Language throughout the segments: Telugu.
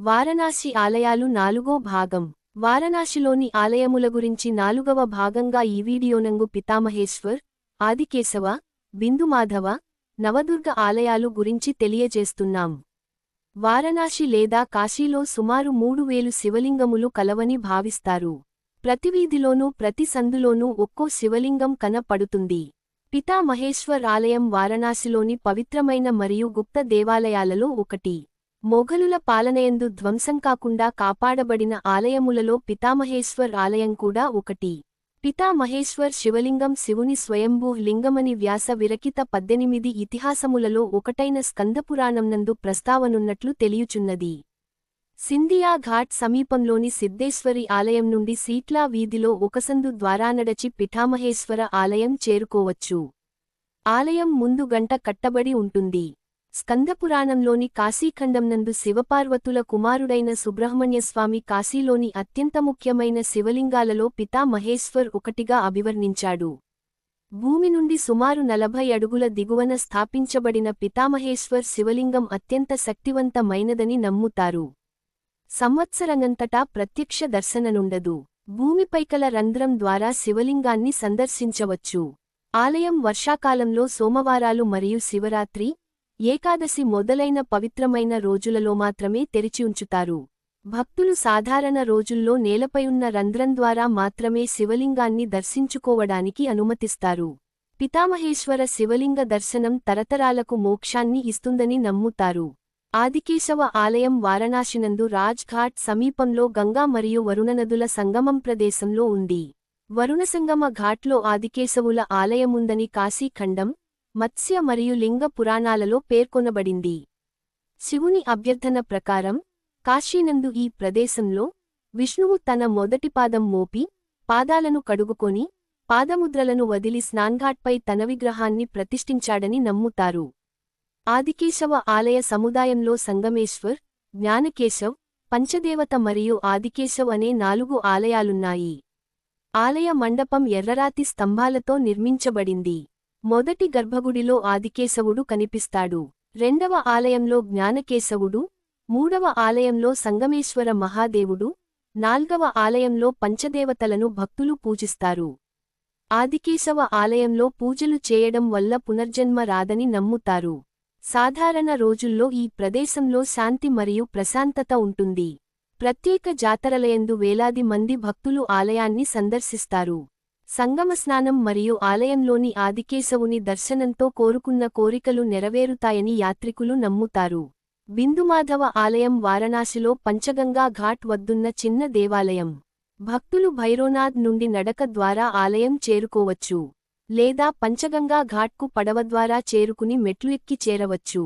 వారణాసి ఆలయాలు నాలుగో భాగం. వారణాసిలోని ఆలయముల గురించి నాలుగవ భాగంగా ఈ వీడియోనంగు పితామహేశ్వర్ ఆదికేశవ బిందుమాధవ నవదుర్గ ఆలయాలు గురించి తెలియజేస్తున్నాం. వారణాసి లేదా కాశీలో సుమారు మూడు వేలు శివలింగములు కలవని భావిస్తారు. ప్రతి వీధిలోనూ ప్రతి సందులోనూ ఒక్కో శివలింగం కనపడుతుంది. పితామహేశ్వర్ ఆలయం వారణాసిలోని పవిత్రమైన మరియు గుప్త దేవాలయాలలో ఒకటి. మొఘలుల పాలనయందు ధ్వంసం కాకుండా కాపాడబడిన ఆలయములలో పితామహేశ్వర్ ఆలయం కూడా ఒకటి. పితామహేశ్వర్ శివలింగం శివుని స్వయంభూ లింగమని వ్యాస విరకిత పద్దెనిమిది ఇతిహాసములలో ఒకటైన స్కందపురాణంనందు ప్రస్తావనున్నట్లు తెలియుచున్నది. సింధియా ఘాట్ సమీపంలోని సిద్ధేశ్వరి ఆలయం నుండి సీట్లా వీధిలో ఒకసందు ద్వారా నడచి పిఠామహేశ్వర ఆలయం చేరుకోవచ్చు. ఆలయం ముందు గంట కట్టబడి ఉంటుంది. స్కందపురాణంలోని కాశీఖండంనందు శివపార్వతుల కుమారుడైన సుబ్రహ్మణ్యస్వామి కాశీలోని అత్యంత ముఖ్యమైన శివలింగాలలో పితా మహేశ్వర్ ఒకటిగా అభివర్ణించాడు. భూమి నుండి సుమారు నలభై అడుగుల దిగువన స్థాపించబడిన పితామహేశ్వర్ శివలింగం అత్యంత శక్తివంతమైనదని నమ్ముతారు. సంవత్సరనంతటా ప్రత్యక్ష దర్శననుండదు. భూమిపైకల రంధ్రం ద్వారా శివలింగాన్ని సందర్శించవచ్చు. ఆలయం వర్షాకాలంలో సోమవారాలు మరియు శివరాత్రి ఏకాదశి మొదలైన పవిత్రమైన రోజులలో మాత్రమే తెరిచి ఉంచుతారు. భక్తులు సాధారణ రోజుల్లో నేలపైయున్న రంధ్రం ద్వారా మాత్రమే శివలింగాన్ని దర్శించుకోవడానికి అనుమతిస్తారు. పితామహేశ్వర శివలింగ దర్శనం తరతరాలకు మోక్షాన్ని ఇస్తుందని నమ్ముతారు. ఆదికేశవ ఆలయం వారణాసినందు రాజ్ఘాట్ సమీపంలో గంగా మరియు వరుణనదుల సంగమం ప్రదేశంలో ఉంది. వరుణసంగమ ఘాట్లో ఆదికేశవుల ఆలయముందని కాశీఖండం మత్స్య మరియు లింగ పురాణాలలో పేర్కొనబడింది. శివుని అభ్యర్థన ప్రకారం కాశీనందు ఈ ప్రదేశంలో విష్ణువు తన మొదటి పాదం మోపి పాదాలను కడుగుకొని పాదముద్రలను వదిలి స్నాన్ఘాట్పై తన విగ్రహాన్ని ప్రతిష్ఠించాడని నమ్ముతారు. ఆదికేశవ ఆలయ సముదాయంలో సంగమేశ్వర్ జ్ఞానకేశవ్ పంచదేవత మరియు ఆదికేశవ్ అనే నాలుగు ఆలయాలున్నాయి. ఆలయ మండపం ఎర్రరాతి స్తంభాలతో నిర్మించబడింది. మొదటి గర్భగుడిలో ఆదికేశవుడు కనిపిస్తాడు. రెండవ ఆలయంలో జ్ఞానకేశవుడు మూడవ ఆలయంలో సంగమేశ్వర మహాదేవుడు నాల్గవ ఆలయంలో పంచదేవతలను భక్తులు పూజిస్తారు. ఆదికేశవ ఆలయంలో పూజలు చేయడం వల్ల పునర్జన్మ రాదని నమ్ముతారు. సాధారణ రోజుల్లో ఈ ప్రదేశంలో శాంతి మరియు ప్రశాంతత ఉంటుంది. ప్రత్యేక జాతరలయందు వేలాది మంది భక్తులు ఆలయాన్ని సందర్శిస్తారు. సంగమ స్నానం మరియు ఆలయంలోని ఆదికేశవుని దర్శనంతో కోరుకున్న కోరికలు నెరవేరుతాయని యాత్రికులు నమ్ముతారు. బిందుమాధవ ఆలయం వారణాసిలో పంచగంగా ఘాట్ వద్దున్న చిన్న దేవాలయం. భక్తులు భైరోనాథ్ నుండి నడక ద్వారా ఆలయం చేరుకోవచ్చు. లేదా పంచగంగా ఘాట్కు పడవ ద్వారా చేరుకుని మెట్లు ఎక్కి చేరవచ్చు.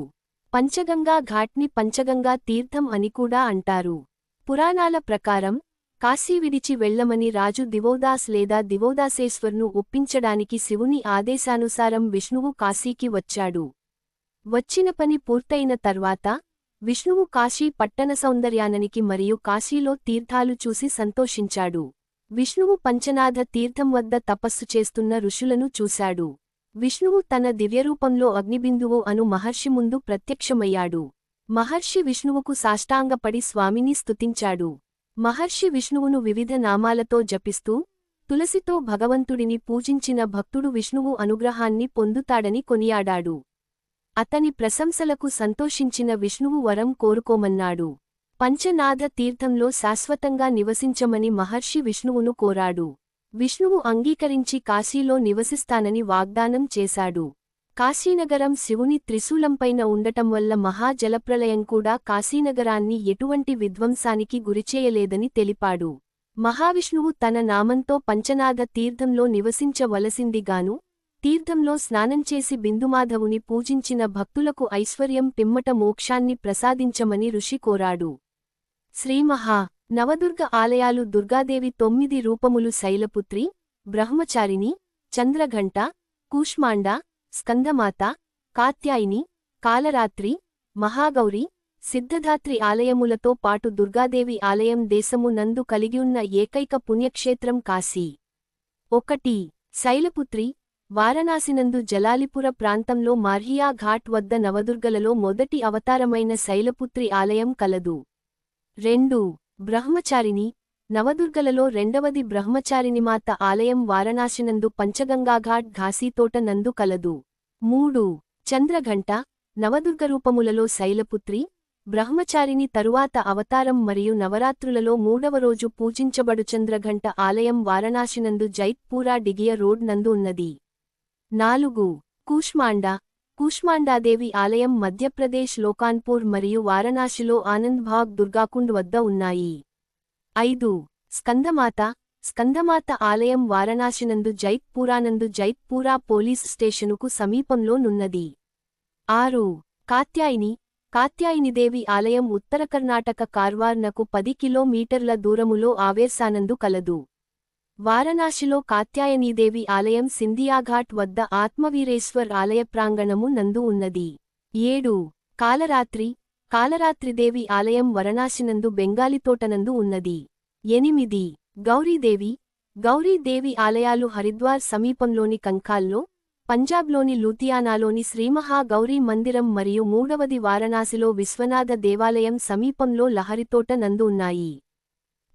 పంచగంగా ఘాట్ని పంచగంగా తీర్థం అని కూడా అంటారు. పురాణాల ప్రకారం కాశీ విడిచి వెళ్ళమని రాజు దివోదాస్ లేదా దివోదాసేశ్వర్ను ఒప్పించడానికి శివుని ఆదేశానుసారం విష్ణువు కాశీకి వచ్చాడు. వచ్చిన పని పూర్తయిన తర్వాత విష్ణువు కాశీ పట్టణ సౌందర్యాననికి మరియు కాశీలో తీర్థాలు చూసి సంతోషించాడు. విష్ణువు పంచనాథ తీర్థం వద్ద తపస్సు చేస్తున్న ఋషులను చూశాడు. విష్ణువు తన దివ్యరూపంలో అగ్నిబిందువు అను మహర్షి ముందు ప్రత్యక్షమయ్యాడు. మహర్షి విష్ణువుకు సాష్టాంగపడి స్వామిని స్తుతించాడు. మహర్షి విష్ణువును వివిధ నామాలతో జపిస్తూ తులసితో భగవంతుడిని పూజించిన భక్తుడు విష్ణువు అనుగ్రహాన్ని పొందుతాడని కొనియాడాడు. అతని ప్రశంసలకు సంతోషించిన విష్ణువు వరం కోరుకోమన్నాడు. పంచనాథ తీర్థంలో శాశ్వతంగా నివసించమని మహర్షి విష్ణువును కోరాడు. విష్ణువు అంగీకరించి కాశీలో నివసిస్తానని వాగ్దానం చేశాడు. కాశీనగరం శివుని త్రిశూలంపైన ఉండటం వల్ల మహాజలప్రలయం కూడా కాశీనగరాన్ని ఎటువంటి విధ్వంసానికి గురిచేయలేదని తెలిపాడు. మహావిష్ణువు తన నామంతో పంచనాథ తీర్థంలో నివసించవలసిందిగాను తీర్థంలో స్నానం చేసి బిందుమాధవుని పూజించిన భక్తులకు ఐశ్వర్యం పిమ్మట మోక్షాన్ని ప్రసాదించమని ఋషి కోరాడు. శ్రీమహా నవదుర్గ ఆలయాలు దుర్గాదేవి తొమ్మిది రూపములు శైలపుత్రి బ్రహ్మచారిణి చంద్రఘంట కూష్మాండ స్కందమాత కాత్యాయిని కాలరాత్రి మహాగౌరి సిద్ధధాత్రి ఆలయములతో పాటు దుర్గాదేవి ఆలయం దేశము నందు కలిగియున్న ఏకైక పుణ్యక్షేత్రం కాశీ. ఒకటి శైలపుత్రి వారణాసినందు జలాలిపుర ప్రాంతంలో మార్హియా ఘాట్ వద్ద నవదుర్గలలో మొదటి అవతారమైన శైలపుత్రి ఆలయం కలదు. రెండు బ్రహ్మచారిణి నవదుర్గలలో రెండవది బ్రహ్మచారినిమాత ఆలయం వారణాసినందు పంచగంగాఘాట్ ఘాసీతోట నందు కలదు. మూడు. చంద్రఘంట నవదుర్గ రూపములలో శైలపుత్రి బ్రహ్మచారిని తరువాత అవతారం మరియు నవరాత్రులలో మూడవ రోజు పూజించబడు చంద్రఘంట ఆలయం వారణాసినందు జైత్పూరా డిగియ రోడ్ నందు ఉన్నది. నాలుగు. కూష్మాండ కూష్మాండాదేవి ఆలయం మధ్యప్రదేశ్ లోకాన్పూర్ మరియు వారణాసిలో ఆనంద్భాగ్ దుర్గాకుండ్ వద్ద ఉన్నాయి. ఐదు. స్కందమాత. స్కందమాత ఆలయం వారణాసినందు జైత్పూరానందు జైత్పూరా పోలీస్ స్టేషనుకు సమీపంలో నున్నది. ఆరు. కాత్యాయిని. కాత్యాయినిదేవి ఆలయం ఉత్తర కర్ణాటక కార్వార్నకు పది కిలోమీటర్ల దూరములో ఆవేశానందు కలదు. వారణాసిలో కాత్యాయనీదేవి ఆలయం సింధియాఘాట్ వద్ద ఆత్మవీరేశ్వర్ ఆలయ ప్రాంగణము నందు ఉన్నది. ఏడు. కాలరాత్రి. కాలరాత్రిదేవి ఆలయం వరణాసినందు బెంగాలీతోటనందు ఉన్నది. ఎనిమిది. గౌరీదేవి. గౌరీదేవి ఆలయాలు హరిద్వార్ సమీపంలోని కంకాల్లో పంజాబ్లోని లూథియానాలోని శ్రీమహా గౌరీ మందిరం మరియు మూడవది వారణాసిలో విశ్వనాథ దేవాలయం సమీపంలో లహరితోట నందు ఉన్నాయి.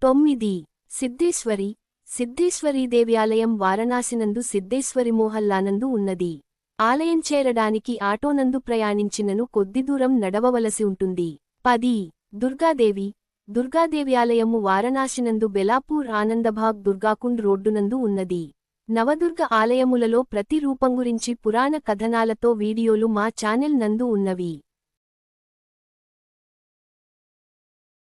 తొమ్మిది. సిద్ధేశ్వరి. సిద్ధేశ్వరీదేవి ఆలయం వారణాసినందు సిద్ధేశ్వరి మోహల్లానందు ఉన్నది. ఆలయం చేరడానికి ఆటోనందు ప్రయాణించినను కొద్ది దూరం నడవవలసి ఉంటుంది. పది. దుర్గాదేవి. దుర్గాదేవి ఆలయము వారణాసినందు బెలాపూర్ ఆనందభాగ్ దుర్గాకుండ్ రోడ్డునందు ఉన్నది. నవదుర్గ ఆలయములలో ప్రతి రూపం గురించి పురాణ కథనాలతో వీడియోలు మా ఛానెల్ నందు ఉన్నవి.